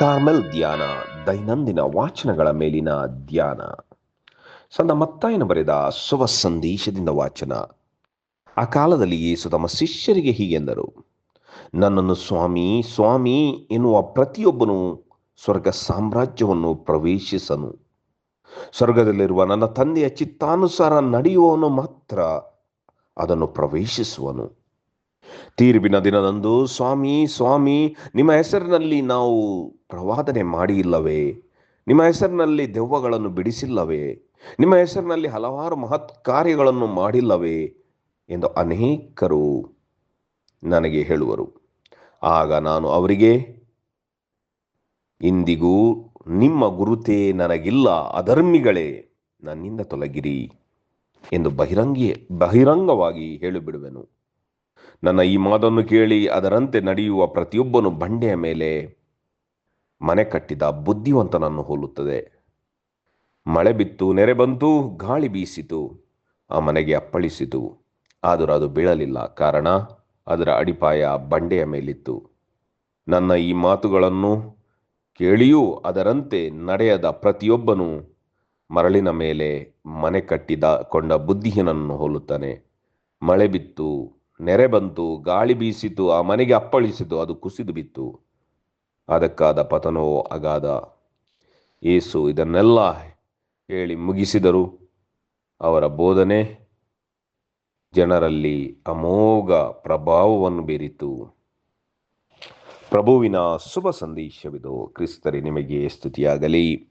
Carmel ಧ್ಯಾನ, ದೈನಂದಿನ ವಾಚನಗಳ ಮೇಲಿನ ಧ್ಯಾನ. ಸಂದ ಮತ್ತಾಯನ ಬರೆದ ಶುಭ ಸಂದೇಶದಿಂದ ವಾಚನ. ಆ ಕಾಲದಲ್ಲಿ ಯೇಸು ತಮ್ಮ ಶಿಷ್ಯರಿಗೆ ಹೀಗೆಂದರು ನನ್ನನ್ನು ಸ್ವಾಮಿ ಸ್ವಾಮಿ ಎನ್ನುವ ಪ್ರತಿಯೊಬ್ಬನು ಸ್ವರ್ಗ ಸಾಮ್ರಾಜ್ಯವನ್ನು ಪ್ರವೇಶಿಸನು. ಸ್ವರ್ಗದಲ್ಲಿರುವ ನನ್ನ ತಂದೆಯ ಚಿತ್ತಾನುಸಾರ ನಡೆಯುವವನು ಮಾತ್ರ ಅದನ್ನು ಪ್ರವೇಶಿಸುವನು. ತೀರ್ಪಿನ ದಿನದಂದು, ಸ್ವಾಮಿ ಸ್ವಾಮಿ, ನಿಮ್ಮ ಹೆಸರಿನಲ್ಲಿ ನಾವು ಪ್ರವಾದನೆ ಮಾಡಿಲ್ಲವೇ? ನಿಮ್ಮ ಹೆಸರಿನಲ್ಲಿ ದೆವ್ವಗಳನ್ನು ಬಿಡಿಸಿಲ್ಲವೇ? ನಿಮ್ಮ ಹೆಸರಿನಲ್ಲಿ ಹಲವಾರು ಮಹತ್ ಕಾರ್ಯಗಳನ್ನು ಮಾಡಿಲ್ಲವೇ? ಎಂದು ಅನೇಕರು ನನಗೆ ಹೇಳುವರು. ಆಗ ನಾನು ಅವರಿಗೆ, ಇಂದಿಗೂ ನಿಮ್ಮ ಗುರುತೇ ನನಗಿಲ್ಲ, ಅಧರ್ಮಿಗಳೇ, ನನ್ನಿಂದ ತೊಲಗಿರಿ ಎಂದು ಬಹಿರಂಗಿ, ಬಹಿರಂಗವಾಗಿ ಹೇಳಿಬಿಡುವೆನು. ನನ್ನ ಈ ಮಾತನ್ನು ಕೇಳಿ ಅದರಂತೆ ನಡೆಯುವ ಪ್ರತಿಯೊಬ್ಬನು ಬಂಡೆಯ ಮೇಲೆ ಮನೆ ಕಟ್ಟಿದ ಬುದ್ಧಿವಂತನನ್ನು ಹೋಲುತ್ತದೆ. ಮಳೆ ಬಿತ್ತು, ನೆರೆ ಬಂತು, ಗಾಳಿ ಬೀಸಿತು, ಆ ಮನೆಗೆ ಅಪ್ಪಳಿಸಿತು. ಆದರೂ ಅದು ಬೀಳಲಿಲ್ಲ. ಕಾರಣ, ಅದರ ಅಡಿಪಾಯ ಬಂಡೆಯ ಮೇಲಿತ್ತು. ನನ್ನ ಈ ಮಾತುಗಳನ್ನು ಕೇಳಿಯೂ ಅದರಂತೆ ನಡೆಯದ ಪ್ರತಿಯೊಬ್ಬನು ಮರಳಿನ ಮೇಲೆ ಮನೆ ಕಟ್ಟಿದ, ಕೊಂಡ ಬುದ್ಧಿಹೀನನ್ನು ಹೋಲುತ್ತಾನೆ. ಮಳೆ ಬಿತ್ತು ನೆರೆ ಬಂತು, ಗಾಳಿ ಬೀಸಿತು, ಆ ಮನೆಗೆ ಅಪ್ಪಳಿಸಿತು, ಅದು ಕುಸಿದು ಬಿತ್ತು. ಅದಕ್ಕಾದ ಪತನವೋ ಅಗಾಧ? ಏಸು ಇದನ್ನೆಲ್ಲ ಹೇಳಿ ಮುಗಿಸಿದರು. ಅವರ ಬೋಧನೆ ಜನರಲ್ಲಿ ಅಮೋಘ ಪ್ರಭಾವವನ್ನು ಬೀರಿತು. ಪ್ರಭುವಿನ ಶುಭ ಸಂದೇಶವಿದು. ಕ್ರಿಸ್ತರಿ, ನಿಮಗೆ ಸ್ತುತಿಯಾಗಲಿ.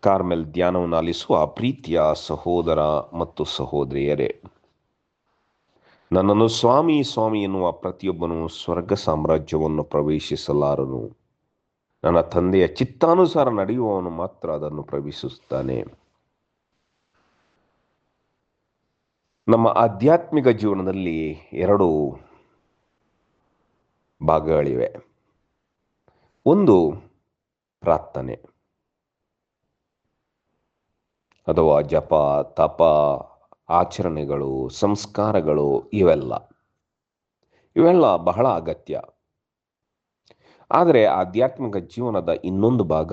ಕಾರ್ಮೆಲ್ ಧ್ಯಾನವನ್ನು ಆಲಿಸುವ ಪ್ರೀತಿಯ ಸಹೋದರ ಮತ್ತು ಸಹೋದರಿಯರೇ ನನ್ನನ್ನು ಸ್ವಾಮಿ ಸ್ವಾಮಿ ಎನ್ನುವ ಪ್ರತಿಯೊಬ್ಬನು ಸ್ವರ್ಗ ಸಾಮ್ರಾಜ್ಯವನ್ನು ಪ್ರವೇಶಿಸಲಾರನು. ನನ್ನ ತಂದೆಯ ಚಿತ್ತಾನುಸಾರ ನಡೆಯುವವನು ಮಾತ್ರ ಅದನ್ನು ಪ್ರವೇಶಿಸುತ್ತಾನೆ. ನಮ್ಮ ಆಧ್ಯಾತ್ಮಿಕ ಜೀವನದಲ್ಲಿ ಎರಡು ಭಾಗಗಳಿವೆ. ಒಂದು ಪ್ರಾರ್ಥನೆ. ಅಥವಾ ಜಪ, ತಪ ಆಚರಣೆಗಳು, ಸಂಸ್ಕಾರಗಳು ಇವೆಲ್ಲ. ಇವೆಲ್ಲ ಬಹಳ ಅಗತ್ಯ. ಆದರೆ ಆಧ್ಯಾತ್ಮಿಕ ಜೀವನದ ಇನ್ನೊಂದು ಭಾಗ,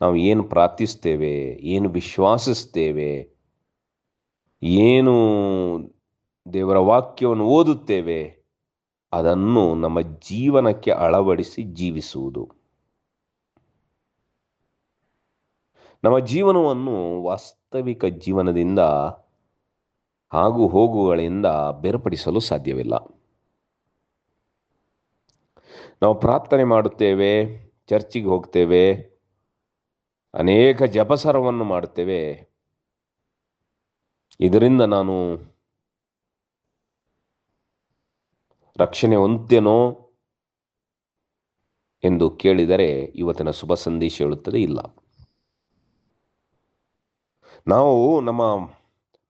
ನಾವು ಏನು ಪ್ರಾರ್ಥಿಸ್ತೇವೆ, ಏನು ವಿಶ್ವಾಸಿಸ್ತೇವೆ, ಏನು ದೇವರ ವಾಕ್ಯವನ್ನು ಓದುತ್ತೇವೆ, ಅದನ್ನು ನಮ್ಮ ಜೀವನಕ್ಕೆ ಅಳವಡಿಸಿ ಜೀವಿಸುವುದು. ನಮ್ಮ ಜೀವನವನ್ನು ವಾಸ್ತವಿಕ ಜೀವನದಿಂದ ಹಾಗೂ ಹೋಗುಗಳಿಂದ ಬೇರ್ಪಡಿಸಲು ಸಾಧ್ಯವಿಲ್ಲ. ನಾವು ಪ್ರಾರ್ಥನೆ ಮಾಡುತ್ತೇವೆ, ಚರ್ಚಿಗೆ ಹೋಗ್ತೇವೆ, ಅನೇಕ ಜಪಸರವನ್ನು ಮಾಡುತ್ತೇವೆ. ಇದರಿಂದ ನಾನು ರಕ್ಷಣೆ ಹೊಂದ್ತೇನೋ ಎಂದು ಕೇಳಿದರೆ ಇವತ್ತಿನ ಶುಭ ಸಂದೇಶ ಹೇಳುತ್ತದೆ, ಇಲ್ಲ. ನಾವು ನಮ್ಮ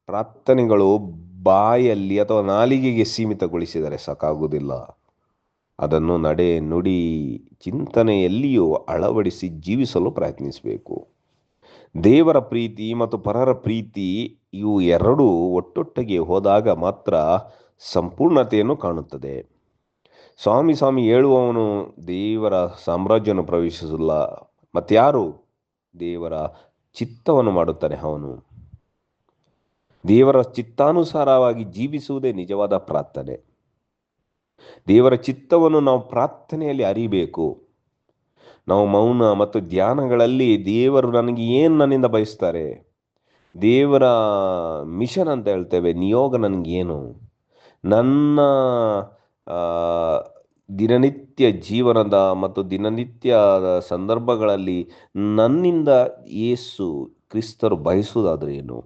ಪ್ರಾರ್ಥನೆಗಳು ಬಾಯಲ್ಲಿ ಅಥವಾ ನಾಲಿಗೆಗೆ ಸೀಮಿತಗೊಳಿಸಿದರೆ ಸಾಕಾಗುವುದಿಲ್ಲ. ಅದನ್ನು ನಡೆ, ನುಡಿ, ಚಿಂತನೆಯಲ್ಲಿಯೂ ಅಳವಡಿಸಿ ಜೀವಿಸಲು ಪ್ರಯತ್ನಿಸಬೇಕು. ದೇವರ ಪ್ರೀತಿ ಮತ್ತು ಪರರ ಪ್ರೀತಿ ಇವು ಎರಡೂ ಒಟ್ಟೊಟ್ಟಿಗೆ ಹೋದಾಗ ಮಾತ್ರ ಸಂಪೂರ್ಣತೆಯನ್ನು ಕಾಣುತ್ತದೆ. ಸ್ವಾಮಿ ಸ್ವಾಮಿ ಹೇಳುವವನು ದೇವರ ಸಾಮ್ರಾಜ್ಯವನ್ನು ಪ್ರವೇಶಿಸಲ್ಲ. ಮತ್ತಾರು, ದೇವರ ಚಿತ್ತವನ್ನು ಮಾಡುತ್ತಾನೆ ಅವನು. ದೇವರ ಚಿತ್ತಾನುಸಾರವಾಗಿ ಜೀವಿಸುವುದೇ ನಿಜವಾದ ಪ್ರಾರ್ಥನೆ. ದೇವರ ಚಿತ್ತವನ್ನು ನಾವು ಪ್ರಾರ್ಥನೆಯಲ್ಲಿ ಅರಿಬೇಕು. ನಾವು ಮೌನ ಮತ್ತು ಧ್ಯಾನಗಳಲ್ಲಿ ದೇವರು ನನಗೆ ಏನು ನನ್ನಿಂದ ಬಯಸ್ತಾರೆ? ದೇವರ ಮಿಷನ್ ಅಂತ ಹೇಳ್ತೇವೆ, ನಿಯೋಗ ನನಗೇನು? ನನ್ನ ದಿನನಿತ್ಯ ಜೀವನದ ಮತ್ತು ದಿನನಿತ್ಯದ ಸಂದರ್ಭಗಳಲ್ಲಿ ನನ್ನಿಂದ ಏಸು ಕ್ರಿಸ್ತರು ಬಯಸುವುದಾದ್ರೆ ಏನು?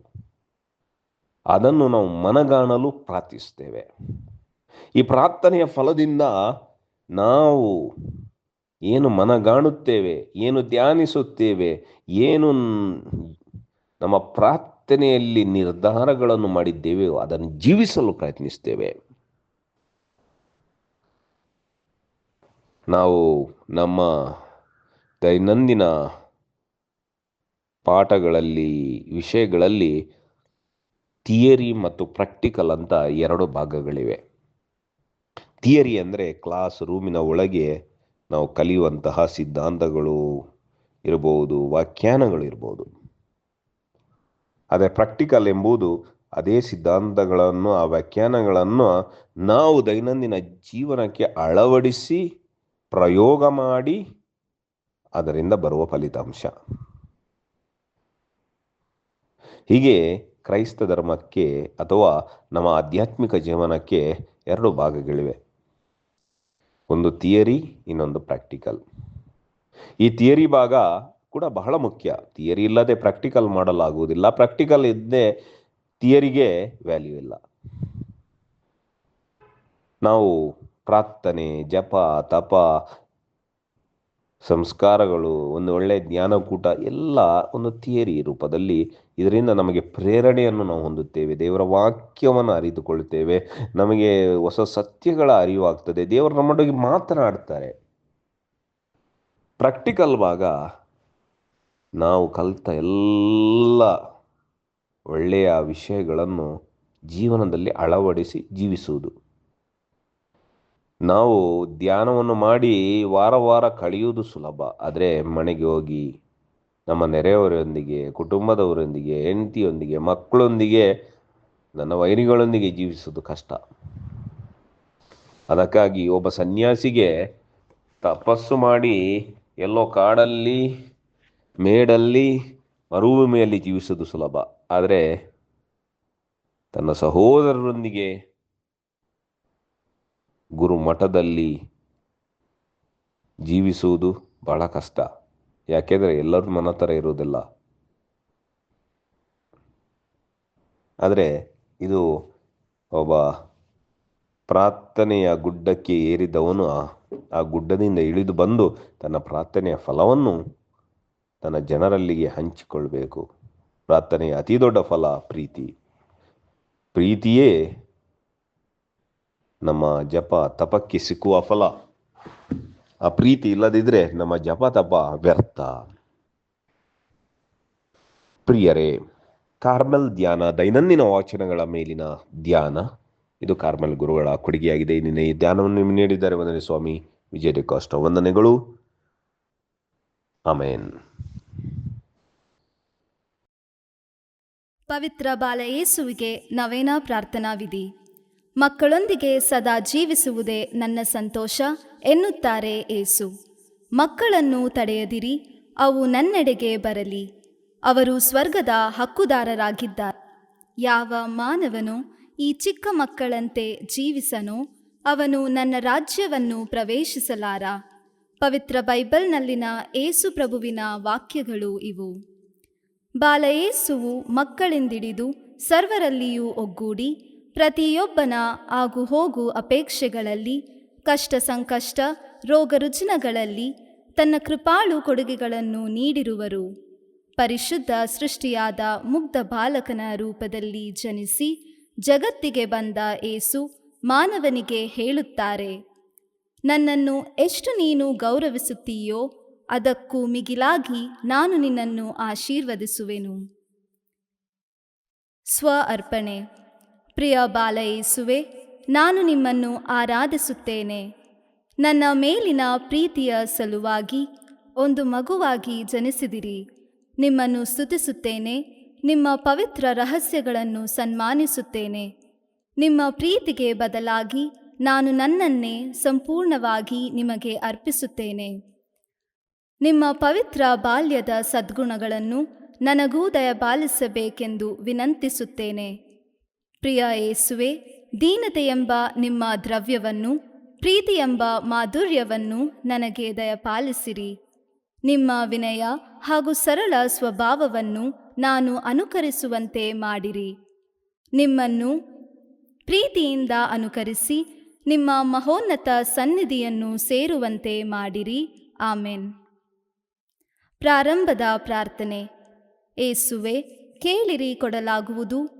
ಅದನ್ನು ನಾವು ಮನಗಾಣಲು ಪ್ರಾರ್ಥಿಸ್ತೇವೆ ಈ ಪ್ರಾರ್ಥನೆಯ ಫಲದಿಂದ ನಾವು ಏನು ಮನಗಾಣುತ್ತೇವೆ, ಏನು ಧ್ಯಾನಿಸುತ್ತೇವೆ, ಏನು ನಮ್ಮ ಪ್ರಾರ್ಥನೆಯಲ್ಲಿ ನಿರ್ಧಾರಗಳನ್ನು ಮಾಡಿದ್ದೇವೆ ಅದನ್ನು ಜೀವಿಸಲು ಪ್ರಯತ್ನಿಸ್ತೇವೆ ನಾವು ನಮ್ಮ ದೈನಂದಿನ ಪಾಠಗಳಲ್ಲಿ, ವಿಷಯಗಳಲ್ಲಿ ಥಿಯರಿ ಮತ್ತು ಪ್ರಾಕ್ಟಿಕಲ್ ಅಂತ ಎರಡು ಭಾಗಗಳಿವೆ. ಥಿಯರಿ ಅಂದರೆ ಕ್ಲಾಸ್ ರೂಮಿನ ಒಳಗೆ ನಾವು ಕಲಿಯುವಂತಹ ಸಿದ್ಧಾಂತಗಳು ಇರಬಹುದು ವ್ಯಾಖ್ಯಾನಗಳು ಇರ್ಬೋದು. ಅದೇ ಪ್ರಾಕ್ಟಿಕಲ್ ಎಂಬುದು ಅದೇ ಸಿದ್ಧಾಂತಗಳನ್ನು, ಆ ವ್ಯಾಖ್ಯಾನಗಳನ್ನು ನಾವು ದೈನಂದಿನ ಜೀವನಕ್ಕೆ ಅಳವಡಿಸಿ ಪ್ರಯೋಗ ಮಾಡಿ ಅದರಿಂದ ಬರುವ ಫಲಿತಾಂಶ. ಹೀಗೆ ಕ್ರೈಸ್ತ ಧರ್ಮಕ್ಕೆ ಅಥವಾ ನಮ್ಮ ಆಧ್ಯಾತ್ಮಿಕ ಜೀವನಕ್ಕೆ ಎರಡು ಭಾಗಗಳಿವೆ. ಒಂದು ಥಿಯರಿ, ಇನ್ನೊಂದು ಪ್ರಾಕ್ಟಿಕಲ್. ಈ ಥಿಯರಿ ಭಾಗ ಕೂಡ ಬಹಳ ಮುಖ್ಯ. ಥಿಯರಿ ಇಲ್ಲದೆ ಪ್ರಾಕ್ಟಿಕಲ್ ಮಾಡಲಾಗುವುದಿಲ್ಲ. ಪ್ರಾಕ್ಟಿಕಲ್ ಇದ್ದೇ ಥಿಯರಿಗೆ ವ್ಯಾಲ್ಯೂ ಇಲ್ಲ. ನಾವು ಪ್ರಾರ್ಥನೆ, ಜಪ, ತಪ, ಸಂಸ್ಕಾರಗಳು, ಒಂದು ಒಳ್ಳೆ ಜ್ಞಾನಕೂಟ, ಎಲ್ಲ ಒಂದು ಥಿಯರಿ ರೂಪದಲ್ಲಿ ಇದರಿಂದ ನಮಗೆ ಪ್ರೇರಣೆಯನ್ನು ನಾವು ಹೊಂದುತ್ತೇವೆ. ದೇವರ ವಾಕ್ಯವನ್ನು ಅರಿತುಕೊಳ್ಳುತ್ತೇವೆ. ನಮಗೆ ಹೊಸ ಸತ್ಯಗಳ ಅರಿವಾಗ್ತದೆ. ದೇವರು ನಮ್ಮೊಟ್ಟಿಗೆ ಮಾತನಾಡ್ತಾರೆ. ಪ್ರಾಕ್ಟಿಕಲ್ ಭಾಗ, ನಾವು ಕಲಿತ ಎಲ್ಲ ಒಳ್ಳೆಯ ವಿಷಯಗಳನ್ನು ಜೀವನದಲ್ಲಿ ಅಳವಡಿಸಿ ಜೀವಿಸುವುದು. ನಾವು ಧ್ಯಾನವನ್ನು ಮಾಡಿ ವಾರ ವಾರ ಕಳೆಯುವುದು ಸುಲಭ. ಆದರೆ ಮನೆಗೆ ಹೋಗಿ ನಮ್ಮ ನೆರೆಯವರೊಂದಿಗೆ, ಕುಟುಂಬದವರೊಂದಿಗೆ, ಹೆಂಡತಿಯೊಂದಿಗೆ, ಮಕ್ಕಳೊಂದಿಗೆ, ನನ್ನ ವೈರಿಗಳೊಂದಿಗೆ ಜೀವಿಸುವುದು ಕಷ್ಟ. ಅದಕ್ಕಾಗಿ ಒಬ್ಬ ಸನ್ಯಾಸಿಗೆ ತಪಸ್ಸು ಮಾಡಿ ಎಲ್ಲೋ ಕಾಡಲ್ಲಿ, ಮೇಡಲ್ಲಿ, ಮರುಭೂಮಿಯಲ್ಲಿ ಜೀವಿಸೋದು ಸುಲಭ. ಆದರೆ ತನ್ನ ಸಹೋದರರೊಂದಿಗೆ ಗುರು ಮಠದಲ್ಲಿ ಜೀವಿಸುವುದು ಬಹಳ ಕಷ್ಟ. ಯಾಕೆಂದರೆ ಎಲ್ಲರೂ ಮನ ಥರ ಇರುವುದಿಲ್ಲ. ಆದರೆ ಇದು ಒಬ್ಬ ಪ್ರಾರ್ಥನೆಯ ಗುಡ್ಡಕ್ಕೆ ಏರಿದವನು ಆ- ಆ ಗುಡ್ಡದಿಂದ ಇಳಿದು ಬಂದು ತನ್ನ ಪ್ರಾರ್ಥನೆಯ ಫಲವನ್ನು ತನ್ನ ಜನರಲ್ಲಿಗೆ ಹಂಚಿಕೊಳ್ಬೇಕು. ಪ್ರಾರ್ಥನೆಯ ಅತಿ ದೊಡ್ಡ ಫಲ ಪ್ರೀತಿ. ಪ್ರೀತಿಯೇ ನಮ್ಮ ಜಪ ತಪಕ್ಕೆ ಸಿಕ್ಕುವ ಫಲ. ಆ ಪ್ರೀತಿ ಇಲ್ಲದಿದ್ರೆ ನಮ್ಮ ಜಪ ತಪ ವ್ಯರ್ಥ. ಪ್ರಿಯರೇ, ಕಾರ್ಮೆಲ್ ಧ್ಯಾನ, ದೈನಂದಿನ ವಾಚನಗಳ ಮೇಲಿನ ಧ್ಯಾನ. ಇದು ಕಾರ್ಮೆಲ್ ಗುರುಗಳ ಕೊಡುಗೆಯಾಗಿದೆ. ನಿನ್ನೆ ಈ ಧ್ಯಾನವನ್ನು ನೀಡಿದ್ದಾರೆ. ವಂದನೆ ಸ್ವಾಮಿ ವಿಜಯ ಡಿಕಾಸ್ಟ ವಂದನೆಗಳು. ಆಮೇನ್. ಪವಿತ್ರ ಬಾಲ ಯೇಸುವಿಗೆ ನವೇನ ಪ್ರಾರ್ಥನಾ ವಿಧಿ. ಮಕ್ಕಳೊಂದಿಗೆ ಸದಾ ಜೀವಿಸುವುದೇ ನನ್ನ ಸಂತೋಷ ಎನ್ನುತ್ತಾರೆ ಏಸು. ಮಕ್ಕಳನ್ನು ತಡೆಯದಿರಿ, ಅವು ನನ್ನೆಡೆಗೆ ಬರಲಿ. ಅವರು ಸ್ವರ್ಗದ ಹಕ್ಕುದಾರರಾಗಿದ್ದಾರೆ. ಯಾವ ಮಾನವನು ಈ ಚಿಕ್ಕ ಮಕ್ಕಳಂತೆ ಜೀವಿಸನೋ, ಅವನು ನನ್ನ ರಾಜ್ಯವನ್ನು ಪ್ರವೇಶಿಸಲಾರ. ಪವಿತ್ರ ಬೈಬಲ್ನಲ್ಲಿನ ಏಸು ಪ್ರಭುವಿನ ವಾಕ್ಯಗಳು ಇವು. ಬಾಲಯೇಸುವು ಮಕ್ಕಳಿಂದಿಡಿದು ಸರ್ವರಲ್ಲಿಯೂ ಒಗ್ಗೂಡಿ ಪ್ರತಿಯೊಬ್ಬನ ಆಗು ಹೋಗು ಅಪೇಕ್ಷೆಗಳಲ್ಲಿ, ಕಷ್ಟ ಸಂಕಷ್ಟ, ರೋಗ ರುಜಿನಗಳಲ್ಲಿ ತನ್ನ ಕೃಪಾಳು ಕೊಡುಗೆಗಳನ್ನು ನೀಡಿರುವರು. ಪರಿಶುದ್ಧ ಸೃಷ್ಟಿಯಾದ ಮುಗ್ಧ ಬಾಲಕನ ರೂಪದಲ್ಲಿ ಜನಿಸಿ ಜಗತ್ತಿಗೆ ಬಂದ ಏಸು ಮಾನವನಿಗೆ ಹೇಳುತ್ತಾರೆ, ನನ್ನನ್ನು ಎಷ್ಟು ನೀನು ಗೌರವಿಸುತ್ತೀಯೋ, ಅದಕ್ಕೂ ಮಿಗಿಲಾಗಿ ನಾನು ನಿನ್ನನ್ನು ಆಶೀರ್ವದಿಸುವೆನು. ಸ್ವ ಅರ್ಪಣೆ ಪ್ರಿಯ ಬಾಲಯೇಸುವೆ ನಾನು ನಿಮ್ಮನ್ನು ಆರಾಧಿಸುತ್ತೇನೆ. ನನ್ನ ಮೇಲಿನ ಪ್ರೀತಿಯ ಸಲುವಾಗಿ ಒಂದು ಮಗುವಾಗಿ ಜನಿಸಿದಿರಿ. ನಿಮ್ಮನ್ನು ಸ್ತುತಿಸುತ್ತೇನೆ, ನಿಮ್ಮ ಪವಿತ್ರ ರಹಸ್ಯಗಳನ್ನು ಸನ್ಮಾನಿಸುತ್ತೇನೆ. ನಿಮ್ಮ ಪ್ರೀತಿಗೆ ಬದಲಾಗಿ ನಾನು ನನ್ನನ್ನೇ ಸಂಪೂರ್ಣವಾಗಿ ನಿಮಗೆ ಅರ್ಪಿಸುತ್ತೇನೆ. ನಿಮ್ಮ ಪವಿತ್ರ ಬಾಲ್ಯದ ಸದ್ಗುಣಗಳನ್ನು ನನಗೂ ದಯಪಾಲಿಸಬೇಕೆಂದು ವಿನಂತಿಸುತ್ತೇನೆ. ಪ್ರಿಯ ಏಸುವೆ ದೀನತೆಯೆಂಬ ನಿಮ್ಮ ದ್ರವ್ಯವನ್ನು, ಪ್ರೀತಿಯೆಂಬ ಮಾಧುರ್ಯವನ್ನು ನನಗೆ ದಯಪಾಲಿಸಿರಿ. ನಿಮ್ಮ ವಿನಯ ಹಾಗೂ ಸರಳ ಸ್ವಭಾವವನ್ನು ನಾನು ಅನುಕರಿಸುವಂತೆ ಮಾಡಿರಿ. ನಿಮ್ಮನ್ನು ಪ್ರೀತಿಯಿಂದ ಅನುಕರಿಸಿ, ನಿಮ್ಮ ಮಹೋನ್ನತ ಸನ್ನಿಧಿಯನ್ನು ಸೇರುವಂತೆ ಮಾಡಿರಿ. ಆಮೇನ್. ಪ್ರಾರಂಭದ ಪ್ರಾರ್ಥನೆ. ಏಸುವೆ ಕೇಳಿರಿ ಕೊಡಲಾಗುವುದು.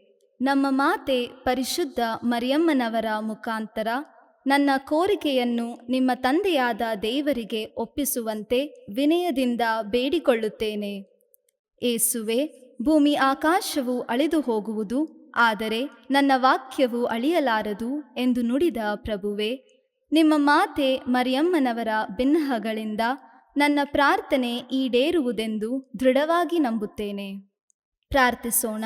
ನಮ್ಮ ಮಾತೆ ಪರಿಶುದ್ಧ ಮರಿಯಮ್ಮನವರ ಮುಖಾಂತರ ನನ್ನ ಕೋರಿಕೆಯನ್ನು ನಿಮ್ಮ ತಂದೆಯಾದ ದೇವರಿಗೆ ಒಪ್ಪಿಸುವಂತೆ ವಿನಯದಿಂದ ಬೇಡಿಕೊಳ್ಳುತ್ತೇನೆ. ಏಸುವೆ, ಭೂಮಿ ಆಕಾಶವು ಅಳಿದು ಹೋಗುವುದು, ಆದರೆ ನನ್ನ ವಾಕ್ಯವು ಅಳಿಯಲಾರದು ಎಂದು ನುಡಿದ ಪ್ರಭುವೆ, ನಿಮ್ಮ ಮಾತೆ ಮರಿಯಮ್ಮನವರ ಬಿನ್ನಹಗಳಿಂದ ನನ್ನ ಪ್ರಾರ್ಥನೆ ಈಡೇರುವುದೆಂದು ದೃಢವಾಗಿ ನಂಬುತ್ತೇನೆ. ಪ್ರಾರ್ಥಿಸೋಣ.